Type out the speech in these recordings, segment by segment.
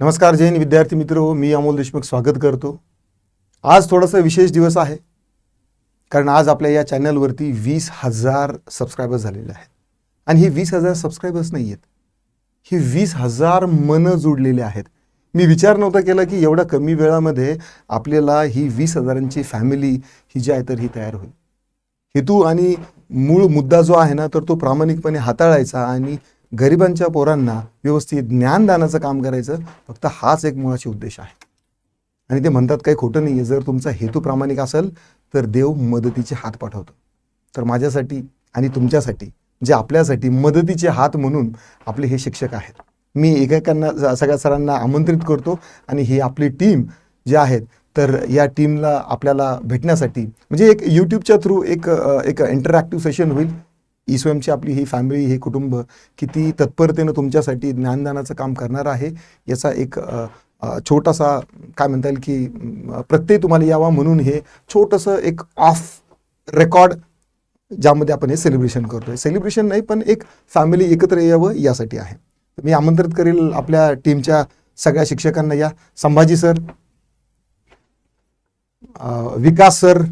नमस्कार जैन विद्यार्थी मित्र. हो मी अमोल देशमुख स्वागत करतो. आज थोडासा विशेष दिवस आहे कारण आज आपल्या या चॅनलवरती वीस हजार सबस्क्रायबर्स झालेले आहेत. आणि हे वीस हजार सबस्क्रायबर्स नाही आहेत ही वीस हजार मनं जोडलेले आहेत. मी विचार नव्हता केला की एवढ्या कमी वेळामध्ये आपल्याला ही वीस हजारांची फॅमिली ही जी आहे तर ही तयार होईल. हेतू आणि मूळ मुद्दा जो आहे ना तर तो प्रामाणिकपणे हाताळायचा आणि गरिबांच्या पोरांना व्यवस्थित ज्ञानदानाचं काम करायचं फक्त हाच एक मुळाशी उद्देश आहे. आणि ते म्हणतात काही खोटं नाही आहे जर तुमचा हेतू प्रामाणिक असेल तर देव मदतीचे हात पाठवतो. तर माझ्यासाठी आणि तुमच्यासाठी जे आपल्यासाठी मदतीचे हात म्हणून आपले हे शिक्षक आहेत. मी एकेकांना सगळ्या सरांना आमंत्रित करतो आणि ही आपली टीम जी आहेत तर या टीमला आपल्याला भेटण्यासाठी म्हणजे एक यूट्यूबच्या थ्रू एक एक इंटरॅक्टिव्ह सेशन होईल. ईस्वयंची आपली ही फॅमिली हे कुटुंब किती तत्परतेनं तुमच्यासाठी ज्ञानदानाचं काम करणार आहे याचा एक छोटासा काय म्हणता येईल की प्रत्यय तुम्हाला यावा म्हणून हे छोटंसं एक ऑफ रेकॉर्ड ज्यामध्ये आपण हे सेलिब्रेशन करतोय. सेलिब्रेशन नाही पण एक फॅमिली एकत्र यावं यासाठी आहे. मी आमंत्रित करेल आपल्या टीमच्या सगळ्या शिक्षकांना या. Sambhaji sir Vikas sir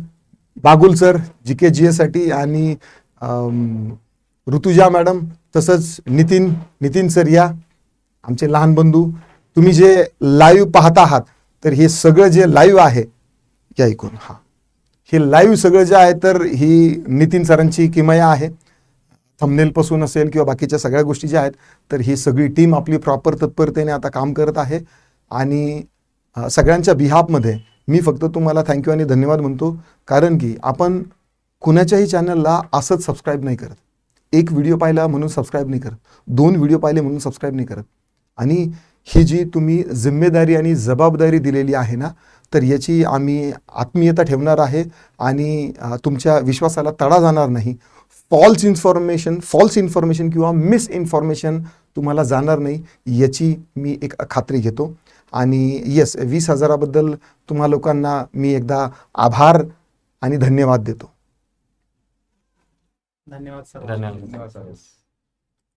Bagul sir G K G एसाठी आणि ऋतुजा मॅडम तसंच नितीन नितीन सर या आमचे लहान बंधू तुम्ही जे लाईव्ह पाहत आहात तर हे सगळं जे लाईव्ह आहे या ऐकून हा. हे लाईव्ह सगळं जे आहे तर ही नितीन सरांची किमया आहे. थंबनेलपासून असेल किंवा बाकीच्या सगळ्या गोष्टी ज्या आहेत तर ही सगळी टीम आपली प्रॉपर तत्परतेने आता काम करत आहे. आणि सगळ्यांच्या बिहाफमध्ये मी फक्त तुम्हाला थँक्यू आणि धन्यवाद म्हणतो कारण की आपण कुणाच्याही चॅनलला असंच सबस्क्राईब नाही करत. एक व्हिडिओ पाहिला म्हणून सबस्क्राईब नाही करत. दोन व्हिडिओ पाहिले म्हणून सबस्क्राईब नाही करत. आणि ही जी तुम्ही जिम्मेदारी आणि जबाबदारी दिलेली आहे ना तर याची आम्ही आत्मीयता ठेवणार आहे आणि तुमच्या विश्वासाला तडा जाणार नाही. फॉल्स इन्फॉर्मेशन फॉल्स इन्फॉर्मेशन किंवा मिस इन्फॉर्मेशन तुम्हाला जाणार नाही याची मी एक खात्री घेतो. आणि येस वीस हजाराबद्दल तुम्हा लोकांना मी एकदा आभार आणि धन्यवाद देतो. धन्यवाद सर धन्यवाद